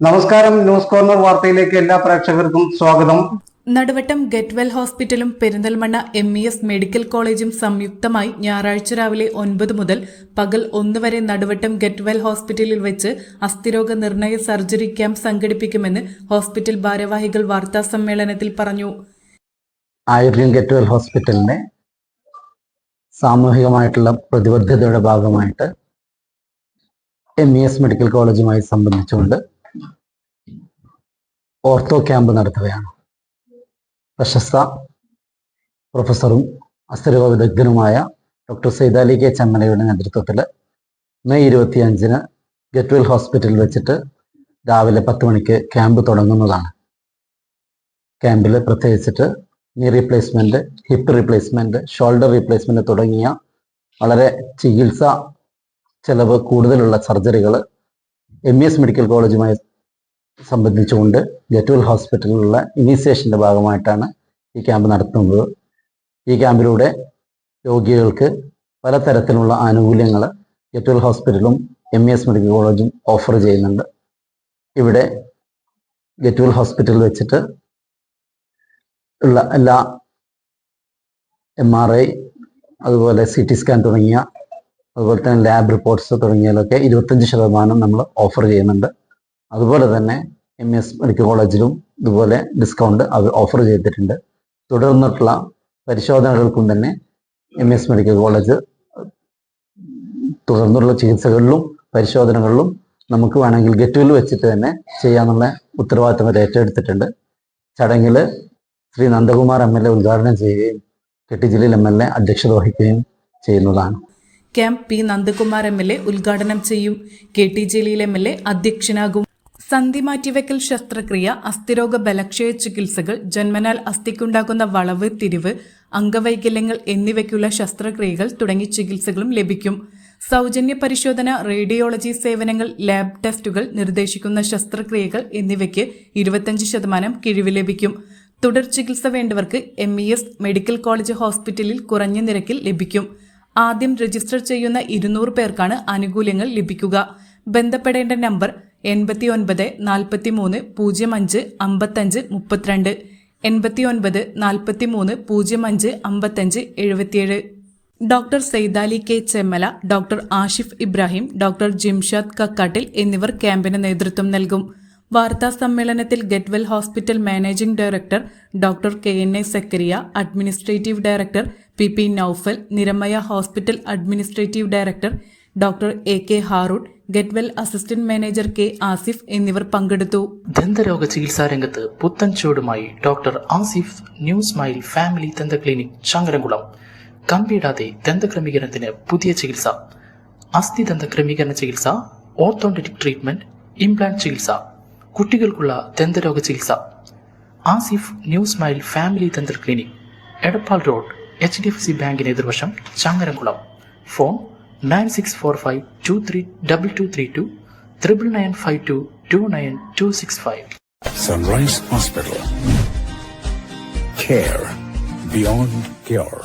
നമസ്കാരം news corner വാർത്തയിലേക്ക് എല്ലാ പ്രേക്ഷകർക്കും സ്വാഗതം. നടുവട്ടം ഗെറ്റ്വെൽ ഹോസ്പിറ്റലും Perinthalmanna M E S medical കോളേജും സംയുക്തമായി ഞായറാഴ്ച രാവിലെ ഒൻപത് മുതൽ പകൽ ഒന്ന് വരെ നടുവട്ടം ഗെറ്റ്വെൽ ഹോസ്പിറ്റലിൽ വെച്ച് അസ്ഥിരോഗ നിർണയ സർജറി ക്യാമ്പ് സംഘടിപ്പിക്കുമെന്ന് ഹോസ്പിറ്റൽ ഭാരവാഹികൾ വാർത്താ സമ്മേളനത്തിൽ പറഞ്ഞു. ആയിരം ഗെറ്റ്വെൽ ഹോസ്പിറ്റലിനെ സാമൂഹികമായിട്ടുള്ള പ്രതിബദ്ധതയുടെ ഭാഗമായിട്ട് എം ഇ എസ് മെഡിക്കൽ കോളേജുമായി സംബന്ധിച്ചുകൊണ്ട് ഓർത്തോ ക്യാമ്പ് നടത്തുകയാണ്. പ്രശസ്ത പ്രൊഫസറും അസ്ഥിരോഗ വിദഗ്ധനുമായ ഡോക്ടർ സൈതാലി കെ ചമ്മനയുടെ നേതൃത്വത്തിൽ മെയ് ഇരുപത്തിയഞ്ചിന് ഗെറ്റ്വെൽ ഹോസ്പിറ്റലിൽ വെച്ചിട്ട് രാവിലെ പത്ത് മണിക്ക് ക്യാമ്പ് തുടങ്ങുന്നതാണ്. ക്യാമ്പിൽ പ്രത്യേകിച്ചിട്ട് knee replacement hip replacement shoulder replacement തുടങ്ങിയ വളരെ ചികിത്സ ചെലവ് കൂടുതലുള്ള സർജറികൾ എം ഇ എസ് മെഡിക്കൽ കോളേജുമായി സംബന്ധിച്ചുകൊണ്ട് ജറ്റൂർ ഹോസ്പിറ്റലിലുള്ള ഇനീസിയേഷന്റെ ഭാഗമായിട്ടാണ് ഈ ക്യാമ്പ് നടത്തുന്നത്. ഈ ക്യാമ്പിലൂടെ രോഗികൾക്ക് പലതരത്തിലുള്ള ആനുകൂല്യങ്ങൾ ജറ്റൂർ ഹോസ്പിറ്റലും എം ഇ എസ് മെഡിക്കൽ കോളേജും ഓഫർ ചെയ്യുന്നുണ്ട്. ഇവിടെ ഗെറ്റൂൽ ഹോസ്പിറ്റൽ വെച്ചിട്ട് ഉള്ള എല്ലാ എം ആർ ഐ അതുപോലെ സി ടി സ്കാൻ തുടങ്ങിയ അതുപോലെ തന്നെ ലാബ് റിപ്പോർട്ട്സ് തുടങ്ങിയതിലൊക്കെ ഇരുപത്തഞ്ച് ശതമാനം നമ്മൾ ഓഫർ ചെയ്യുന്നുണ്ട്. അതുപോലെ തന്നെ എം എസ് മെഡിക്കൽ കോളേജിലും ഇതുപോലെ ഡിസ്കൗണ്ട് ഓഫർ ചെയ്തിട്ടുണ്ട്. തുടർന്നിട്ടുള്ള പരിശോധനകൾക്കും തന്നെ എം എസ് മെഡിക്കൽ കോളേജ് തുടർന്നുള്ള ചികിത്സകളിലും പരിശോധനകളിലും നമുക്ക് വേണമെങ്കിൽ ഗെറ്റുവിൽ വെച്ചിട്ട് തന്നെ ചെയ്യാനുള്ള ഉത്തരവാദിത്തം ഏറ്റെടുത്തിട്ടുണ്ട്. ചടങ്ങിൽ Shri Nandakumar M L A ഉദ്ഘാടനം ചെയ്യുകയും കെട്ടി ജില്ലയിൽ എം എൽ എ അധ്യക്ഷത വഹിക്കുകയും ചെയ്യുന്നതാണ്. Camp P Nandakumar M L A ഉദ്ഘാടനം ചെയ്യും. K T Jaleel M L A അധ്യക്ഷനാകും. സന്ധി മാറ്റിവെക്കൽ ശസ്ത്രക്രിയ അസ്ഥിരോഗ ബലക്ഷയ ചികിത്സകൾ ജന്മനാൽ അസ്ഥിക്കുണ്ടാകുന്ന വളവ് തിരിവ് അംഗവൈകല്യങ്ങൾ എന്നിവയ്ക്കുള്ള ശസ്ത്രക്രിയകൾ തുടങ്ങി ചികിത്സകളും ലഭിക്കും. സൗജന്യ പരിശോധന റേഡിയോളജി സേവനങ്ങൾ ലാബ് ടെസ്റ്റുകൾ നിർദ്ദേശിക്കുന്ന ശസ്ത്രക്രിയകൾ എന്നിവയ്ക്ക് ഇരുപത്തഞ്ച് ശതമാനം കിഴിവ് ലഭിക്കും. തുടർ ചികിത്സ വേണ്ടവർക്ക് M E S medical college ഹോസ്പിറ്റലിൽ കുറഞ്ഞ നിരക്കിൽ ലഭിക്കും. ആദ്യം രജിസ്റ്റർ ചെയ്യുന്ന ഇരുന്നൂറ് പേർക്കാണ് ആനുകൂല്യങ്ങൾ ലഭിക്കുക. ബന്ധപ്പെടേണ്ട നമ്പർ എൺപത്തി ഒൻപത് നാൽപ്പത്തി മൂന്ന് പൂജ്യം അഞ്ച് അമ്പത്തഞ്ച് മുപ്പത്തിരണ്ട്. എൺപത്തി ഒൻപത് നാൽപ്പത്തി മൂന്ന് പൂജ്യം അഞ്ച് അമ്പത്തഞ്ച് എഴുപത്തിയേഴ്. Doctor Saidali K Chemmala doctor Ashif Ibrahim doctor Jimshad Kakkattil എന്നിവർ ക്യാമ്പിന് നേതൃത്വം നൽകും. വാർത്താ സമ്മേളനത്തിൽ Getwell hospital managing director doctor K N A Zakariya administrative director P P Noufal Niramaya hospital administrative director doctor A K Haroon Getwell assistant manager K Asif എന്നിവർ പങ്കെടുത്തു. ദന്തരോഗ ചികിത്സാ രംഗത്ത് പുത്തൻ ചുവടുമായി doctor Asif new smile family ദന്ത clinic Changaramkulam. കമ്പിയിടാതെ ദന്തക്രമീകരണത്തിന് പുതിയ ചികിത്സ. അസ്ഥി ദന്ത ക്രമീകരണ ചികിത്സ ഓർത്തോണ്ടിക് ട്രീറ്റ്മെന്റ് ഇംപ്ലാന്റ് ചികിത്സ. കുട്ടികൾക്കുള്ള ദന്തരോഗ ചികിത്സ. ആസിഫ് ന്യൂ സ്മൈൽ ഫാമിലി ദന്ത clinic Edappal road H D F C ബാങ്കിന് എതിർവശം Changaramkulam. Phone nine six four five two three double two three two triple nine five two two nine two six five sunrise hospital care beyond care